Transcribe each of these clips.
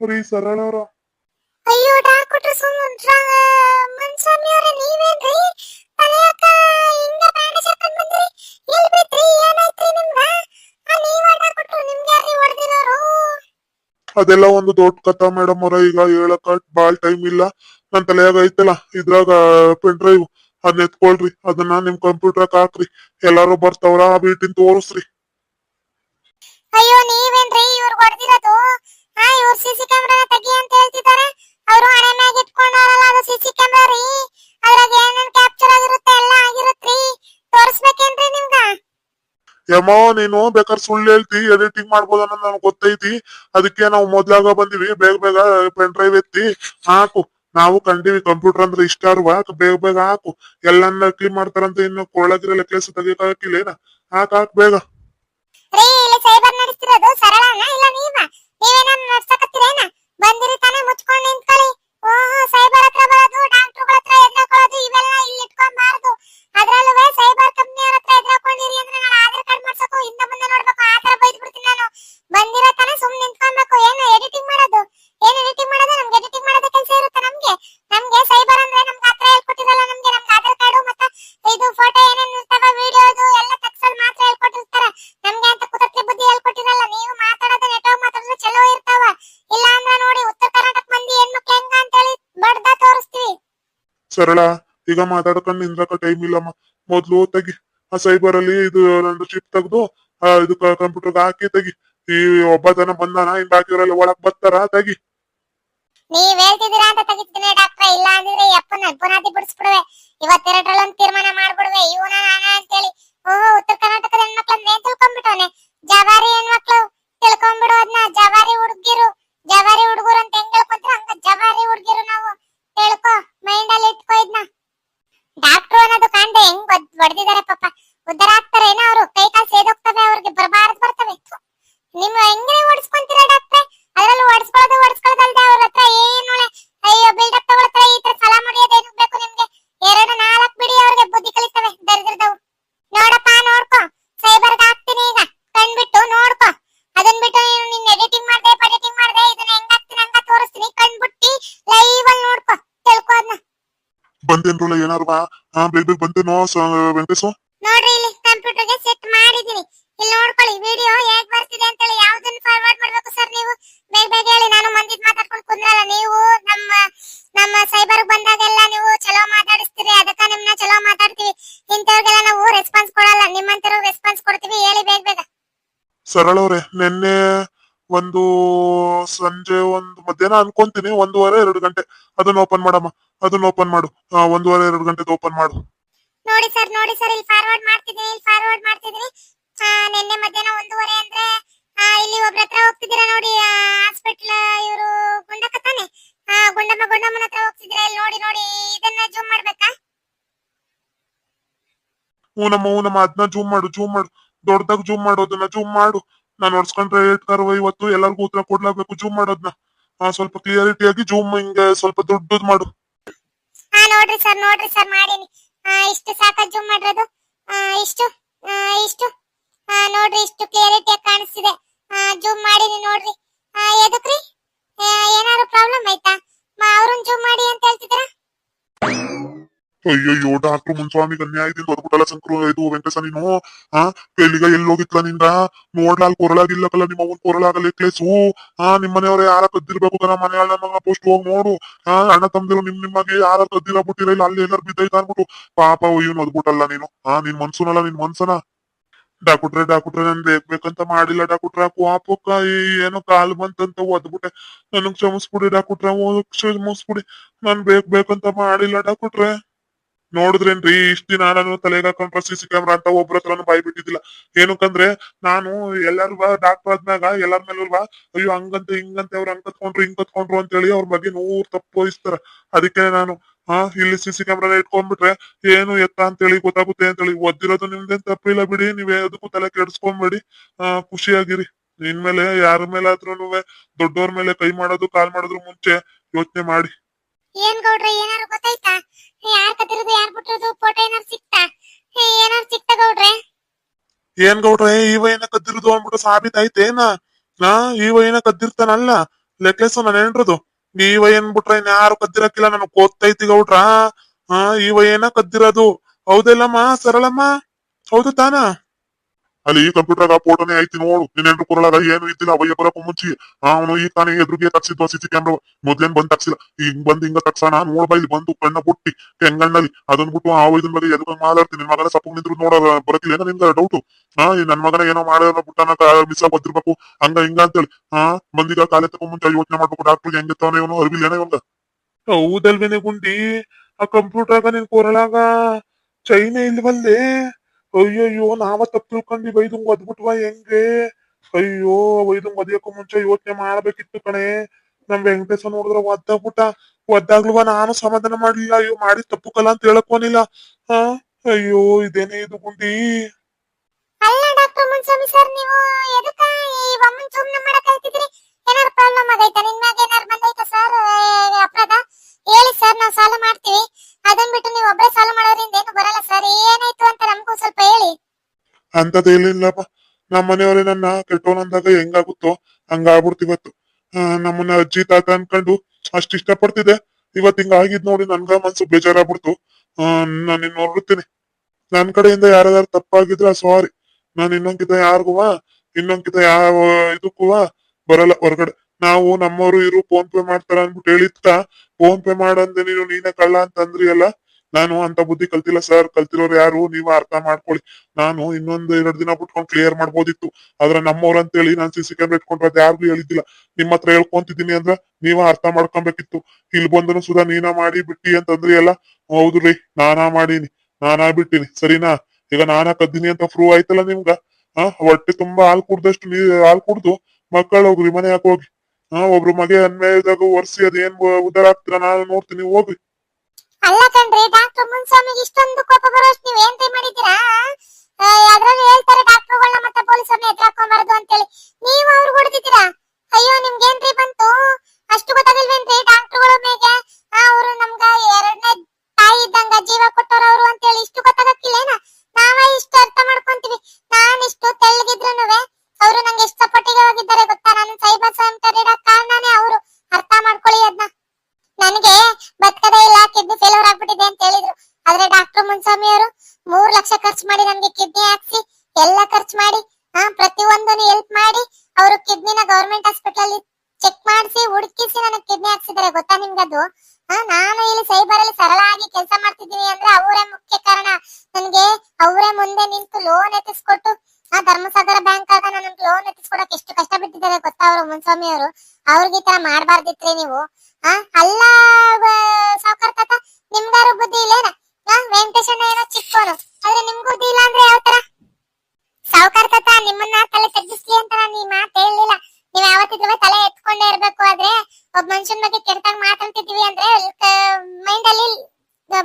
ರೀ ಸರಳವ್ರ ಅಯ್ಯೋ ಡಾಕ್ಟರ್ ಸುಮ್ಮನೆ ಮನ್ಸ್ವಾಮಿ ಅವ್ರೆ ನೀವೇನ್ರಿ? ತಲೆಯಕ್ಕ ಹಿಂಗ ಬ್ಯಾಂಡೇಜ್ ಹಾಕೊಂಡ್ ಬಂದ್ರಿ? ಎಲ್ ಬಿದ್ರಿ ಏನಾಯ್ತ್ರಿ ನಿಮ್ಗ? ಆ ನೀವ ಡಾಕ್ಟ್ರು ನಿಮ್ಗೆ ಯಾರ್ರಿ ಹೊಡೆದಿರೋರು? ಅದೆಲ್ಲ ಒಂದು ದೊಡ್ಡ ಕಥಾ ಮೇಡಮ್ ಅವ್ರ ಈಗ ಹೇಳಕ ಬಾಳ್ ಟೈಮ್ ಇಲ್ಲ. ನನ್ ತಲೆಯಾಗ ಐತಲ್ಲ ಇದ್ರಾಗ ಪೆನ್ ಡ್ರೈವ್ ಅದನ್ನ ಎತ್ಕೊಳ್ರಿ ಅದನ್ನ ನಿಮ್ ಕಂಪ್ಯೂಟರ್ ಹಾಕ್ರಿ. ಎಲ್ಲಾರು ಬರ್ತಾವ್ರ ಆ ಬೀಟಿನ್ ತೋರಿಸ್ರಿ. ಅಯ್ಯೋ ನೀವೇನ್ರಿ ಇವ್ರು ಹೊಡೆದಿರೋದು? ಆ ಇವ್ರು ಸಿಸಿ ಕ್ಯಾಮೆರಾ ತೆಗಿ ಅಂತ ಹೇಳ್ತಿದ್ದಾರೆ ಅವರು ಹಣೆ ಮ್ಯಾಗ ಇಟ್ಕೊಂಡಾರಲ್ಲ ಅದು ಸಿಸಿ ಕ್ಯಾಮ್ರಾ ರೀ. ಅದ್ರಾಗ ಏನೇನ್ ಕ್ಯಾಪ್ಚರ್ ಆಗಿರುತ್ತೆ ಎಲ್ಲ ಆಗಿರುತ್ತೆ ತೋರಿಸ್ಬೇಕೇನ್ರಿ ನಿಮ್ಗ? ಯಮೋ ನೀನು ಬೇಕಾದ್ರೆ ಸುಳ್ಳು ಹೇಳ್ತಿ ಎಡಿಟಿಂಗ್ ಮಾಡ್ಬೋದು ಅನ್ನೋದು ನನಗೆ ಗೊತ್ತೈತಿ. ಅದಕ್ಕೆ ನಾವು ಮೊದ್ಲಾಗ ಬಂದಿವಿ ಬೇಗ ಬೇಗ ಪೆನ್ ಡ್ರೈವ್ ಎತ್ತಿ ಹಾಕು. ನಾವು ಕಂಡಿವಿ ಕಂಪ್ಯೂಟರ್ ಅಂದ್ರೆ ಇಷ್ಟ ಅಲ್ವಾ? ಬೇಗ ಬೇಗ ಹಾಕು. ಎಲ್ಲನ್ನ ಕ್ಲೀನ್ ಮಾಡ್ತಾರಂತ ಇನ್ನು ಕೊಳಗಿರೋ ತೆಗಿಯಕ್ ಏನ ಹಾಕ್ ಹಾಕ್, ಬೇಗ. ರೀ, ಇಲ್ಲಿ ಸೈಬರ್ ಇಲ್ಲ ತಾನೇ ಓಹೋ ಸೈಬರ್ ಬರೋದು ಡಾಕ್ಟರ್ಗಳ ಹತ್ರ ಅಂದ್ರೆ ನಾನು ಆಧಾರ್ ಕಾರ್ಡ್ ಹಿಂದೆ ಮುಂದೆ ನೋಡ್ಬೇಕು, ಆ ತರ ಬೈದ್ ಬಿಡ್ತೀನಿ ನಾನು. ಸರಳ, ಈಗ ಮಾತಾಡ್ಕೊಂಡು ನಿಂದ್ರಕ ಟೈಮ್ ಇಲ್ಲಮ್ಮ ಮೊದ್ಲು ತೆಗಿ. ಆ ಸೈಬರ್ ಅಲ್ಲಿ ಇದು ನಂದು ಚಿಪ್ ತೆಗ್ದು ಇದು ಕಂಪ್ಯೂಟರ್ ಹಾಕಿ ತೆಗಿ. ಈ ಒಬ್ಬ ಜನ ಬಂದಾನ, ಇನ್ ಬಾಕಿಯವರೆಲ್ಲ ಒಳಗ್ ಬರ್ತಾರ, ತೆಗಿ. ನೀವ್ ಹೇಳ್ತಿದ್ದೀರಾ ಅಂತ ತೆಗಿತೀನಿ ಡಾಕ್ಟ್ರೆ, ಇಲ್ಲ ಅಂದ್ರೆ ಯಪ್ಪನ ಪುನಾತಿ ಬಿಡಿಸ್ಬಿಡುವೆ. ಇವತ್ತೆರಡರಲ್ಲೊಂದು ಬಂದೇನ್ರಲ್ಲ ಏನಾರು ಬಾ. ಹಾ ಬೇಗ ಬೇಗ ಬಂತೇನೋ ವೆಂಕಟೇಶು. ನೋಡ್ರಿ ಇಲ್ಲಿ ಕಂಪ್ಯೂಟರ್ಗೆ ಸೆಟ್ ಮಾಡಿದೀನಿ. ಇಲ್ಲಿ ನೋಡ್ಕೊಳ್ಳಿ ವಿಡಿಯೋ ಹೇಗ್ ಬರ್ತಿದೆ ಅಂತ ಹೇಳಿ ಯಾವ್ದನ್ನ ಫಾರ್ವರ್ಡ್ ಮಾಡ್ಬೇಕು ಸರ್ ನೀವು? ಬೇಗ ಬೇಗ ಹೇಳಿ ನಾನು ಮಂದಿದ್ ಮಾತಾಡ್ಕೊಂಡು ಕುಂದ್ರಲ್ಲ ನೀವು ನಮ್ಮ ನಮ್ಮ ಸೈಬರ್ ಬಂದಾಗೆಲ್ಲ ನೀವು ಚಲೋ ಮಾತಾಡಿಸ್ತೀರಿ ಅದಕ್ಕ ನಿಮ್ನ ಚಲೋ ಮಾತಾಡ್ತೀವಿ. ಇಂಥವ್ರಿಗೆಲ್ಲ ನಾವು ರೆಸ್ಪಾನ್ಸ್ ಕೊಡಲ್ಲ ನಿಮ್ಮಂತರ ರೆಸ್ಪಾನ್ಸ್ ಕೊಡ್ತೀವಿ ಹೇಳಿ ಬೇಗ ಬೇಗ. ಸರಳವ್ರೆ ನಿನ್ನೆ ಒಂದು ಸಂಜೆ ಒಂದು ಮಧ್ಯಾಹ್ನ ಅನ್ಕೊಂತೀನಿ ಒಂದೂವರೆ ಎರಡು ಗಂಟೆ. ಅದನ್ನ ಓಪನ್ ಮಾಡಮ್ಮ. ಅದನ್ನ ಓಪನ್ ಮಾಡು. ಒಂದೂವರೆ ಎರಡು ಗಂಟೆದು ಓಪನ್ ಮಾಡು. ನೋಡಿ ಸರ್ ನೋಡಿ ಸರ್ ಇಲ್ಲಿ ಫಾರ್ವರ್ಡ್ ಮಾಡ್ತಿದ್ದೀನಿ ಇಲ್ಲಿ ಫಾರ್ವರ್ಡ್ ಮಾಡ್ತಿದ್ದೀನಿ. ನಿನ್ನೆ ಮಧ್ಯಾಹ್ನ ಒಂದೂವರೆ ಅಂದ್ರೆ ಇಲ್ಲಿ ಒಬ್ರ ಹತ್ರ ಹೋಗ್ತಿದ್ದೀರಾ ನೋಡಿ ಹಾಸ್ಪಿಟ್ಲ್ ಇವರು ಗುಂಡಕ್ಕ ತಾನೆ? ಆ, ಗುಂಡಮ್ಮ ಗುಂಡಮ್ಮನ ಹತ್ರ ಹೋಗ್ತಿದ್ದೀರಾ? ಇಲ್ಲಿ ನೋಡಿ ನೋಡಿ ಇದನ್ನ ಜೂಮ್ ಮಾಡ್ಬೇಕಾ? ಹೂನಮ್ಮ ಹೂನಮ್ಮ ಅದನ್ನ ಜೂಮ್ ಮಾಡು ಜೂಮ್ ಮಾಡು. ದೊಡ್ಡದಾಗ ಜೂಮ್ ಮಾಡು ಅದನ್ನ ಜೂಮ್ ಮಾಡು. ನಾನು ಹೊಡ್ಸ್ಕೊಂಡ್ರೆ ಏಟ್ ಕರ್ವ ಇವತ್ತು ಎಲ್ಲರಿಗೂ ಉತ್ತರ ಕೊಡ್ಲೇಬೇಕು ಜೂಮ್ ಮಾಡೋದನ್ನ ಆ ಸ್ವಲ್ಪ ಕ್ಲಿಯರಿಟಿ ಆಗಿ ಜೂಮ್ ಹಿಂಗೆ ಸ್ವಲ್ಪ ದೊಡ್ಡದು ಮಾಡು. ಹಾ ನೋಡ್ರಿ ಸರ್ ನೋಡ್ರಿ ಸರ್ ಮಾಡೀನಿ. ಇಷ್ಟು ಸಾಕ ಜೂಮ್ ಮಾಡಿರೋದು. ಇಷ್ಟು ಇಷ್ಟು. ನೋಡ್ರಿ ಇಷ್ಟು ಕ್ಲಿಯರಿಟಿ ಕಾಣಿಸ್ತಿದೆ. ಜೂಮ್ ಮಾಡೀನಿ ನೋಡ್ರಿ. ಎದಕ್ರಿ? ಏನಾದ್ರು ಪ್ರಾಬ್ಲಮ್ ಆಯ್ತಾ? ಅವ್ರನ್ನ ಜೂಮ್ ಮಾಡಿ ಅಂತ ಹೇಳ್ತಿದ್ದೀರಾ? ಅಯ್ಯಯ್ಯೋ ಡಾಕ್ಟರ್ ಮುನ್ಸ್ವಾಮಿಗೆ ಅನ್ಯಾಯದಿಂದ ಸಂಕ್ರು ಇದು ವೆಂಕಟೇಶ ನೀನು, ಆ ಎಲ್ಲಿಗ ಎಲ್ಲಿ ನಿಂದ? ನೋಡ್ಲಾಲ್ ಕೊರಳಾಗಿಲ್ಲಕಲ್ಲ ನಿಮ್ಮ ಅವನ್ ಕೊರಳಾಗಲ್ಲ ಕ್ಲೇಸು ಆ ನಿಮ್ ಯಾರ ಕದ್ದಿರ್ಬೇಕು ಕಣ ಮನೆ ಪೋಸ್ಟ್ ಹೋಗಿ ನೋಡು. ಹಾ ಅಣ್ಣ ತಮ್ದಿರು ನಿಮ್ ನಿಮ್ಮಗೆ ಯಾರ ಕದ್ದಿರ ಬಿಟ್ಟಿರ ಇಲ್ಲ ಅಲ್ಲಿ ಎಲ್ಲಾರು ಬಿದ್ದೈತ ಅನ್ಬಿಟ್ಟು ಪಾಪ ಇವನು ಅದ್ಬಿಟ್ಟಲ್ಲ ನೀನು. ಹಾ ನಿನ್ ಮನ್ಸುನಲ್ಲ, ನಿನ್ ಮನ್ಸನ. ಡಾಕುಟ್ರೆ ಡಾಕುಟ್ರೆ ನನ್ ಬೇಕ್ ಬೇಕಂತ ಮಾಡಿಲ್ಲ ಡಾಕುಟ್ರ ಕೋಪಕ್ಕ ಏನೋ ಕಾಲ್ ಬಂತಂತ ಒದ್ಬಿಟ್ಟೆ ನನಗ್ ಕ್ಷಮಿಸ್ಬಿಡಿ ಡಾಕುಟ್ರೆ ಕ್ಷಮಿಸ್ಬಿಡಿ. ನಾನ್ ಬೇಕ್ ಬೇಕಂತ ಮಾಡಿಲ್ಲ ಡಾಕುಟ್ರೆ ನೋಡಿದ್ರೇನ್ರಿ? ಇಷ್ಟ ದಿನ ನಾನು ತಲೆಗೆ ಹಾಕೊಂಡ್ರ ಸಿ ಕ್ಯಾಮ್ರಾ ಅಂತ ಒಬ್ರ ಹತ್ರನು ಬಾಯ್ ಬಿಟ್ಟಿದ್ದಿಲ್ಲ. ಏನಕ್ಕಂದ್ರೆ, ನಾನು ಎಲ್ಲಾರು ಡಾಕ್ಟರ್ ಆದ್ಮ್ಯಾಗ ಎಲ್ಲಾರ ಮೇಲೂ ಅಯ್ಯೋ ಹಂಗಂತ, ಹಿಂಗಂತ ಅವ್ರ ಹಂಗ ಕತ್ಕೊಂಡ್ರು, ಹಿಂಗ್ ಕತ್ಕೊಂಡ್ರು ಅಂತ ಹೇಳಿ ಅವ್ರ ಬಗ್ಗೆ ನೂರ್ ತಪ್ಪು ವಹಿಸ್ತಾರ ಅದಕ್ಕೆ ನಾನು, ಹಾ, ಇಲ್ಲಿ ಸಿಸಿ ಕ್ಯಾಮ್ರಾ ಇಟ್ಕೊಂಡ್ಬಿಟ್ರೆ ಏನು ಎತ್ತ ಅಂತೇಳಿ, ಗೊತ್ತಾಗುತ್ತೆ ಅಂತೇಳಿ. ಒದ್ದಿರೋದು ನಿಮ್ದೇನ್ ತಪ್ಪಿಲ್ಲ ಬಿಡಿ, ನೀವೇ ಅದಕ್ಕೂ ತಲೆ ಕೆಡ್ಸ್ಕೊಂಬೇಡಿ. ಆ, ಖುಷಿಯಾಗಿರಿ. ಇನ್ಮೇಲೆ ಯಾರ ಮೇಲಾದ್ರೂ ದೊಡ್ಡವ್ರ ಮೇಲೆ ಕೈ ಮಾಡೋದು, ಕಾಲ್ ಮಾಡೋದ್ರ ಮುಂಚೆ ಯೋಚನೆ ಮಾಡಿ. ಏನ್ ಗೌಡ್ರ, ಏನಾರು ಗೊತ್ತಾಯ್ತಾ? ಯಾರ್ ಕದಿರೋದು ಯಾರ್ ಬಿಟ್ಟಿರೋದು ಫೋಟೋ ಏನಾರು ಸಿಕ್ತಾ? ಏನಾರು ಸಿಕ್ತಾ ಗೌಡ್ರೆ? ಏನ್ ಗೌಡ್ರೆ ಇವ ಏನ ಕದ್ದಿರೋದು ಅಂದ್ಬಿಟ್ಟು ಸಾಬೀತಾಯ್ತೇನ ನಾ ಇವ ಏನ ಕದ್ದಿರ್ತಾನಲ್ಲ ನೆಕ್ಲೆಸ್ ನಾನು ಏನ್ರದು ಇವ ಏನ್ ಬಿಟ್ರೆ ಯಾರು ಕದ್ದಿರಕ್ಕಿಲ್ಲ, ನನಗ್ ಗೊತ್ತೈತಿ ಗೌಡ್ರ? ಹಾ ಇವ ಏನ ಕದ್ದಿರೋದು. ಹೌದಲ್ಲಮ್ಮ, ಸರಳಮ್ಮ? ಹೌದು ತಾನ? ಅಲ್ಲಿ ಈ ಕಂಪ್ಯೂಟರ್ ಫೋಟೋನೇ ಐತಿ ನೋಡು. ನಿನ್ನ ಹೆಂಡ್ರು ಕೊರಳಾಗ ಏನು ಇದ್ದಿಲ್ಲ ಅವಯ್ಯ ಬರಕ್ಕೂ ಮುಂಚೆ ಅವನು ಈ ತಾನೇ ಎದುರಿಗೆ ತಗ್ಸಿದ್ವ ಸಿ ಸಿ ಕ್ಯಾಮ್ರಾ ಮೊದ್ಲೇನ್ ಬಂದ್ ತಗ್ಸಿಲ್ಲ. ಈಗ ಬಂದ್ ಹಿಂಗ ತಗ್ಸಣ ನೋಡ್ ಬೈಲಿ ಬಂದು ಕಣ್ಣ ಬುಟ್ಟಿ, ಕೆಂಗಣ್ಣಲ್ಲಿ. ಅದನ್ ಬಿಟ್ಟು ಆ ಇದನ್ ಬಗ್ಗೆ ಎದುರು ಮಾತಾಡ್ತೀನಿ. ನಿನ್ ಮಗನ ಸಪ್ಪು ನಿಂತ್ರು ನೋಡ ಬರಕಿಲ್ಲ ಏನೋ ನಿಮ್ಗೆ ಡೌಟ್ ಹಾ ಈ ನನ್ ಮಗನ ಏನೋ ಮಾಡೋಣ ಬಿಟ್ಟನ ಮಿಸ್ ಆಗಿ ಗೊತ್ತಿರ್ಬೇಕು. ಹಂಗ ಹಿಂಗ ಅಂತೇಳಿ. ಹಾ ಬಂದೀಗ ಕಾಲೇ ತಗೊಂಡ್ ಮುಂಚೆ ಯೋಚನೆ ಮಾಡ್ಬೇಕು. ಡಾಕ್ಟರ್ ಹೆಂಗಿರ್ತಾವನ ಇವನು? ಅರಿವಿಲ್ಲ ಏನೋ ಇವಂಗ. ಹೌದಲ್ವೇನೆ ಗುಂಡಿ? ಆ ಕಂಪ್ಯೂಟರ್ಗ ನಿನ್ ಕೊರಳಾಗ? ಚೈನೆ ಇಲ್ವಲ್ಲೇ? ಅಯ್ಯಯ್ಯೋ, ನಾವ ತಪ್ಪು ತಿಳ್ಕೊಂಡಿ ಬೈದಂಗ್ ಒದ್ಬಿಟ್ವ ಹೆಂಗೆ? ಅಯ್ಯೋ ಬೈದಂಗ್ ಒದಿಯಕ್ಕೂ ಮುಂಚೆ ಯೋಚನೆ ಮಾಡ್ಬೇಕಿತ್ತು ಕಣೆ. ನಮ್ ವೆಂಕಟೇಶ ನೋಡಿದ್ರ ಒದ್ದಾಗ್ಬಿಟ್ಟ. ಒದ್ದಾಗ್ಲುವ ನಾನು ಸಮಾಧಾನ ಮಾಡ್ಲಿಲ್ಲ. ಅಯ್ಯೋ ಮಾಡಿ ತಪ್ಪು ಅಂತ ಹೇಳಕ್ಕೋನಿಲ್ಲ ಹಾ? ಅಯ್ಯೋ, ಇದೇನೇ ಇದು ಗುಂಡಿ? ಅಲ್ಲ ಡಾಕ್ಟರ್ ಮುನ್ಸ್ವಾಮಿ ಸರ್, ನೀವು ಎದಕ್ಕ ಈ ಒಮ್ಮನ್ ಸುಮ್ನೆ ಮಾಡಕ್ ಹೇಳ್ತಿದ್ರಿ ಪ್ರಾಬ್ಲಮ್ ಆಗೈತಾ? ಸರ್? ಹೇಳಿ ಸರ್, ನಾವ್ ಸಾಲ ಮಾಡ್ತೀವಿ. ಅದನ್ ಬಿಟ್ಟು ನೀವು ಒಬ್ಬರೇ ಸಾಲ ಮಾಡೋದ್ರಿಂದ ಏನು ಬರಲ್ಲ ಸರ್. ಏನಾಯ್ತು ಸ್ವಲ್ಪ ಹೇಳಿ. ಅಂತದೇನಿಲ್ಲಪ್ಪ. ನಮ್ಮ ಮನೆಯವರೇ ನನ್ನ ಕೆಟ್ಟವನಂದಾಗ ಹೆಂಗಾಗುತ್ತೋ ಹಂಗಾಗ್ಬಿಡ್ತಿವತ್ತು ನಮ್ಮನ್ನ ಅಜ್ಜಿ, ತಾತ ಅನ್ಕೊಂಡು ಅಷ್ಟ್ ಇಷ್ಟ ಪಡ್ತಿದ್ದೆ ಇವತ್ ಹಿಂಗ ಆಗಿದ್ ನೋಡಿ ನನ್ಗ ಮನ್ಸು ಬೇಜಾರಾಗ್ಬಿಡ್ತು. ನಾನು ಇನ್ ಹೊರಡ್ತೀನಿ. ನನ್ ಕಡೆಯಿಂದ ಯಾರಾದ್ರೂ ತಪ್ಪಾಗಿದ್ರ ಸಾರಿ ನಾನ್ ಇನ್ನೊಂಕಿತ ಯಾರಿಗುವ ಇನ್ನೊಂಕಿತ ಯಾವ ಇದಕ್ಕೂವ ಬರಲ್ಲ ಹೊರಗಡೆ. ನಾವು ನಮ್ಮವರು ಇರು ಫೋನ್ ಪೇ ಮಾಡ್ತಾರ ಅನ್ಬಿಟ್ಟು ಹೇಳಿತ್ತ ಫೋನ್ ಪೇ ಮಾಡಂದೆ ನೀನು, ನೀನೇ ಕಳ್ಳ ಅಂತ ಅಂದ್ರಿ ಅಲ್ಲ ನಾನು ಅಂತ ಬುದ್ಧಿ ಕಲ್ತಿಲ್ಲ ಸರ್ ಕಲ್ತಿರೋರು ಯಾರು? ನೀವು ಅರ್ಥ ಮಾಡ್ಕೊಳ್ಳಿ. ನಾನು ಇನ್ನೊಂದ್ ಎರಡ್ ದಿನ ಬಿಟ್ಕೊಂಡ್ ಕ್ಲಿಯರ್ ಮಾಡ್ಬೋದಿತ್ತು. ಆದ್ರೆ ನಮ್ಮವ್ರ ಅಂತೇಳಿ ನಾನ್ ಸಿ ಸಿ ಕ್ಯಾಮ್ರಾ ಇಟ್ಕೊಂಡ್ರೆ ಅದ್ ಯಾರಿಗೂ ಹೇಳಿದ್ದಿಲ್ಲ. ನಿಮ್ ಹತ್ರ ಹೇಳ್ಕೊಂತಿದ್ದೀನಿ ಅಂದ್ರ ನೀವ ಅರ್ಥ ಮಾಡ್ಕೊಬೇಕಿತ್ತು. ಇಲ್ಲಿ ಬಂದನು ಸುಧಾ ನೀನ ಮಾಡಿ ಬಿಟ್ಟಿ ಅಂತಂದ್ರಿ ಅಲ್ಲ ಹೌದ್ರಿ ನಾನಾ ಮಾಡೀನಿ. ನಾನಾ ಬಿಟ್ಟಿನಿ. ಸರಿನಾ? ಈಗ ನಾನಾ ಕದ್ದೀನಿ ಅಂತ ಪ್ರೂವ್ ಆಯ್ತಲ್ಲ ನಿಮ್ಗ? ಹಾ, ಹೊಟ್ಟೆ ತುಂಬಾ ಹಾಲ್ ಕುಡ್ದಷ್ಟು ನೀ, ಹಾಲ್ ಕುಡ್ದು ಮಕ್ಕಳು ಹೋಗ್ರಿ ಮನೆ ಹಾಕೋಗಿ ಹಾ, ಒಬ್ರು ಮಗೆ ಅನ್ಮೇದಾಗ ಒರ್ಸಿ ಅದೇನ್ ಉದ್ದಾರ ಆಗ್ತೀರ? ನಾನು ನೋಡ್ತೀನಿ, ಹೋಗ್ರಿ. ಅಲ್ಲ ಕಣ್ರಿ ಡಾಕ್ಟರ್ ಮುನ್ಸ್ವಾಮಿಗೆ ಇಷ್ಟೊಂದು ಕೋಪ ಬರೋಷ್ಟು ನೀವ್ ಏನ್ರಿ ಮಾಡಿದ್ದೀರಾ? ಅದ್ರಲ್ಲಿ ಹೇಳ್ತಾರೆ ಡಾಕ್ಟರ್ಗಳನ್ನ ಮತ್ತೆ ಪೊಲೀಸರನ್ನ ಅಂತ ಅಂತೇಳಿ. ನೀವು ಅವ್ರು ಹೊಡೆದಿದ್ದೀರಾ? ಅಯ್ಯೋ, ನಿಮ್ಗೇನ್ರಿ ಬಂತು? ಅಷ್ಟು ಗೊತ್ತಾಗಿಲ್ವೇನ್ರಿ ಡಾಕ್ಟರ್ಗಳ ಮೇಲೆ ಅವರು ನಮ್ಗ ಎರಡನೇ ತಾಯಿ ಇದ್ದಂಗ ಜೀವ ಕೊಟ್ಟವ್ರವ್ರು ಅಂತೇಳಿ ಇಷ್ಟು ಗೊತ್ತಾಗಕ್ಕಿಲ್ಲೇನ? ನಾವೇ ಇಷ್ಟು ಅರ್ಥ ಮಾಡ್ಕೊಂತೀವಿ. ಖರ್ಚು ಮಾಡಿ ಪ್ರತಿಯೊಂದನ್ನು ಹೆಲ್ಪ್ ಮಾಡಿ ಅವರು ಕಿಡ್ನಿನ ಗವರ್ಮೆಂಟ್ ಹಾಸ್ಪಿಟಲ್ ಅಲ್ಲಿ ಚೆಕ್ ಮಾಡಿಸಿ, ಹುಡುಕಿಸಿ ನನಗೆ ಕಿಡ್ನಿ ಹಾಕ್ಸಿದ್ದಾರೆ ಗೊತ್ತಾ ನಿಮ್ಗದು? ನಾನು ಇಲ್ಲಿ ಸೈಬರ್ ಅಲ್ಲಿ ಸರಳಾಗಿ ಕೆಲಸ ಮಾಡ್ತಿದ್ದೀನಿ ಅಂದ್ರೆ ಅವರೇ ಮುಖ್ಯ ಕಾರಣ. ನನಗೆ ಅವರೇ ಮುಂದೆ ನಿಂತು ಲೋನ್ ಎತ್ತಿಸ್ಕೊಟ್ಟು ಆ ಧರ್ಮಸಾಗರ ಬ್ಯಾಂಕ್ ಆಗ ನನಗೆ ಲೋನ್ ಎತ್ತಿಸ್ಕೊಡಕ್ ಎಷ್ಟು ಕಷ್ಟ ಬಿಟ್ಟಿದ್ದಾರೆ ಗೊತ್ತಾ ಅವರು, ಮುನ್ಸ್ವಾಮಿ ಅವರು? ಅವ್ರಿಗೆ ಈ ತರ ಮಾಡಬಾರ್ದಿತ್ರಿ ನೀವು. ಆ ಅಲ್ಲ ಸಾವುಕಾರ ತಾತ, ನಿಮ್ಗಾರು ಬುದ್ಧಿ ಇಲ್ಲೇನ? ವೆಂಕಟೇಶಣ್ಣ ಏನೋ ಚಿಕ್ಕೋನು. ಆದ್ರೆ ನಿಮ್ಗೂ ಬುದ್ಧಿ ಇಲ್ಲ ಅಂದ್ರೆ ಯಾವ ತರ ಸಾವುಕಾರ ನಿಮ್ಮನ್ನ ತಲೆ ತಗ್ಗಿಸ್ಲಿ ಅಂತ ನಾನು ಈ ಮಾತು ಹೇಳಲಿಲ್ಲ. ನೀವ್ ಯಾವತ್ತಿದ್ರೂ ತಲೆ ಎತ್ಕೊಂಡೇ ಇರ್ಬೇಕು ಆದ್ರೆ ಒಬ್ಬ ಮನುಷ್ಯನ ಬಗ್ಗೆ ಕೆಟ್ಟಾಗ ಮಾತಾಡ್ತಿದೀವಿ ಅಂದ್ರೆ ಮೈಂಡ್ ಅಲ್ಲಿ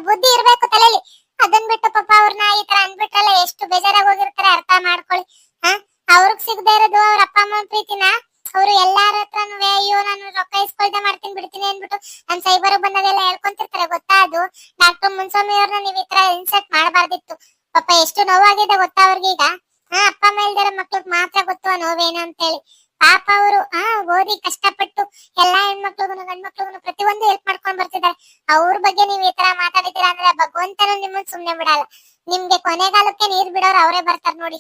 ಬುದ್ಧಿ ಇರ್ಬೇಕು ತಲೆಯಲ್ಲಿ ಅದನ್ ಬಿಟ್ಟು ಪಾಪ ಅವ್ರನ್ನ ಈ ತರ ಅನ್ಬಿಟ್ರಲ್ಲ ಎಷ್ಟು ಬೇಜಾರಾಗಿ ಹೋಗಿರ್ತಾರೆ ಅರ್ಥ ಮಾಡ್ಕೊಳ್ಳಿ. ಹ? ಅವ್ರಿಗೆ ಸಿಗದೆ ಇರೋದು ಅವ್ರ ಅಪ್ಪ, ಅಮ್ಮ ಪ್ರೀತಿನ. ಅವ್ರು ಎಲ್ಲಾರ ಹತ್ರನು ಅಯ್ಯೋ, ನಾನು ರೊಕ್ಕ ಇಸ್ಕೊಳ್ದೆ ಮಾಡ್ತೀನಿ ಬಿಡ್ತೀನಿ ಅಂದ್ಬಿಟ್ಟು ನನ್ ಸೈಬರ್ ಬಂದದೆಲ್ಲ ಹೇಳ್ಕೊಂತಿರ್ತಾರೆ, ಗೊತ್ತಾ ಅದು? ಡಾಕ್ಟರ್ ಮುನ್ಸ್ವಾಮಿ ಅವ್ರನ್ನ ನೀವ್ ಈ ತರ ಇನ್ಸಲ್ಟ್ ಮಾಡಬಾರ್ದಿತ್ತು. ಪಾಪ ಎಷ್ಟು ನೋವಾಗಿದೆ ಗೊತ್ತಾ ಅವ್ರಿಗೆ ಈಗ ಹಾ ಅಪ್ಪ ಅಮ್ಮ ಇಲ್ದಿರೋ ಮಕ್ಳಿಗೆ ಮಾತ್ರ ಗೊತ್ತು ನೋವೇನ ಅಂತ ಹೇಳಿ ಪಾಪ ಅವರು, ಆ, ಓದಿ ಕಷ್ಟಪಟ್ಟು ಎಲ್ಲಾ ಹೆಣ್ಮಕ್ಳಿಗೂ ಗಂಡ್ಮಕ್ಳಿಗೂ ಪ್ರತಿಯೊಂದು ಹೆಲ್ಪ್ ಮಾಡ್ಕೊಂಡ್ ಬರ್ತಿದ್ದಾರೆ. ಅವ್ರ ಬಗ್ಗೆ ನೀವ್ ಈ ತರ ಮಾತಾಡಿದೀರಾ ಅಂದ್ರೆ ಭಗವಂತನ ನಿಮ್ಮನ್ ಸುಮ್ನೆ ಬಿಡಲ್ಲ. ನಿಮ್ಗೆ ಕೊನೆಗಾಲಕ್ಕೆ ನೀರ್ ಬಿಡೋರು ಅವರೇ ಬರ್ತಾರ ನೋಡಿ.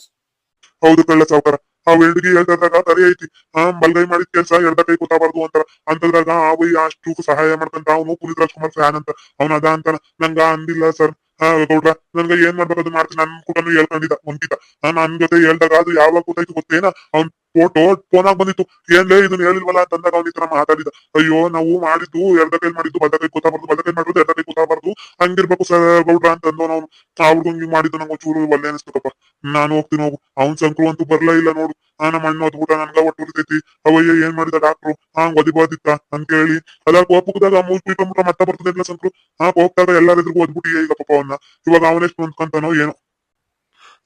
ಹೌದು ಕಳ್ಳ ಸಾವುಕಾರ. ಆ ವೇಲ್ಡ್ಗೆ ಹೇಳ್ದಾಗ ಸರಿ ಐತಿ. ಹಾ, ಬಲ್ಗೈ ಮಾಡಿದ ಕೆಲ್ಸ ಎರಡ ಕೈ ಕೂತಾಬಾರ್ದು ಅಂತಾರ. ಅಂತದ್ರಾಗ ಆ ಅಷ್ಟು ಸಹಾಯ ಮಾಡ್ಕಂತ, ಅವನು ಪುನೀತ್ ರಾಜ್ಕುಮಾರ್ ಫ್ಯಾನ್ ಅಂತ. ಅವ್ನ ಅದ ಅಂತಾನ. ನಂಗ ಅಂದಿಲ್ಲ ಸರ್. ಹಾ ಗೌಡ್ರ. ನನ್ಗ ಏನ್ ಮಾಡ್ಬೇಕು ಅದು ಮಾಡ್ತೀನಿ ನನ್ ಕೂಡ ಹೇಳ್ಕೊಂಡಿದ್ದ, ಮುಂದಿದ್ದ. ನಾನ್ ನನ್ ಜೊತೆ ಹೇಳ್ದಾಗ ಅದು ಯಾವಾಗ ಗೊತ್ತಾಯ್ತು ಗೊತ್ತೇನ? ಅವ್ನ್ ಫೋಟೋ ಫೋನಾಗ ಬಂದಿತ್ತು. ಏನ್ಲೇ ಇದನ್ನ ಹೇಳಿಲ್ವಲ್ಲ ಅಂತಂದಾಗ ಅವ್ನ ತರ ಮಾತಾಡಿದ. ಅಯ್ಯೋ, ನಾವು ಮಾಡಿದ್ದು ಎರಡ ಕೈ ಮಾಡಿದ್ದು ಬದ ಕೈ ಕೂತಾಬಾರ್ದು ಬದ ಕೈ ಮಾಡಿದ್ರು ಎರಡ ಕೈ ಕೂತಾಬಾರ್ದು ಹಂಗಿರ್ಬೇಕು ಸರ್ ಗೌಡ್ರ ಅಂತಂದು ನಾವು ಹುಡ್ಗ ಹಿಂಗ್ ಮಾಡಿದ್ದು ನಂಗೆ ಚೂರು ಒಳ್ಳೆ ಅನಿಸ್ತಪ್ಪ ನಾನು ಹೋಗ್ತೀನಿ ಹೋಗು. ಅವ್ನ್ ಸಂಕ್ರು ಅಂತೂ ಬರ್ಲೇ ಇಲ್ಲ ನೋಡು. ಆ ನಮ್ಮ ಅಣ್ಣ ಅದ್ಬಿಟ ನನ್ಗ ಒಟ್ಟು ಉರಿತೈತಿ. ಅವಯ್ಯ ಏನ್ ಮಾಡಿದ ಡಾಕ್ಟ್ರು? ಹಂಗ್ ಒದಿಬೋದಿತ್ತ ಅಂತ ಹೇಳಿ ಅದ ಕೋಪದಾಗ ಮೂರ್ ಕುಯ್ಕೊಂಡ್ಬಿಟ್ರೆ ಮತ್ತೆ ಬರ್ತದೆ ಸಂಕ್ರು ಆ ಕೋಪದಾಗ ಎಲ್ಲಾರಿದ್ರು ಒದ್ಬಿಟ್ಟು ಈಗ ಪಾಪ ಅವನ್ನ ಇವಾಗ ಅವನೆಷ್ಟು ಹೊಂದ್ಕೊಂತಾನೋ ಏನೋ.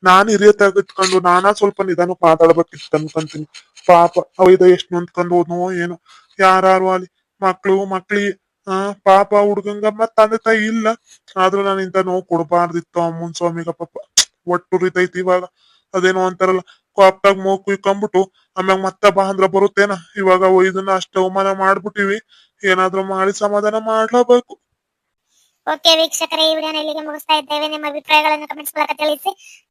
ನಾನ್ ಹಿರಿಯ ತೆಗೆದುಕೊಂಡು ನಾನಾ ಸ್ವಲ್ಪ ನಿಧಾನ ಮಾತಾಡ್ಬೇಕಿತ್ತು ಅನ್ಕೊಂತೀನಿ ಪಾಪ ಅವೈದ ಎಷ್ಟು ನೊಂದ್ಕೊಂಡು ಹೋದ್ನೋ ಏನೋ. ಯಾರು ಅಲ್ಲಿ ಮಕ್ಳು, ಮಕ್ಳಿ, ಆ, ಪಾಪ ಹುಡುಗಂಗ ಮತ್ ತಂದೆ, ತಾಯಿ ಇಲ್ಲ. ಆದ್ರೂ ನಾನು ಇಂತ ನೋವು ಕೊಡಬಾರ್ದಿತ್ತು ಅಮ್ಮನ್ ಸ್ವಾಮಿಗ ಪಾಪ. ಒಟ್ಟು ರೀತೈತಿ ಇವಾಗ. ಅದೇನೋ ಅಂತಾರಲ್ಲ ಕಾಪ್ಟಾಗ ಮೋ ಕುಯ್ಕೊಂಬಿಟ್ಟು ಆಮ್ಯಾಗ ಮತ್ತೆ ಬಾ ಅಂದ್ರ ಬರುತ್ತೇನ? ಇವಾಗ ಇದನ್ನ ಅಷ್ಟ ಅವಮಾನ ಮಾಡ್ಬಿಟ್ಟಿವಿ. ಏನಾದ್ರೂ ಮಾಡಿ ಸಮಾಧಾನ ಮಾಡ್ಲೇಬೇಕು. ಓಕೆ ವೀಕ್ಷಕರೇ, ಈ ವಿಡಿಯೋನ ಇಲ್ಲಿಗೆ ಮುಗಿಸ್ತಾ ಇದ್ದೇವೆ. ನಿಮ್ಮ ಅಭಿಪ್ರಾಯಗಳನ್ನು ಕಮೆಂಟ್ಸ್ ಮೂಲಕ ತಿಳಿಸಿ.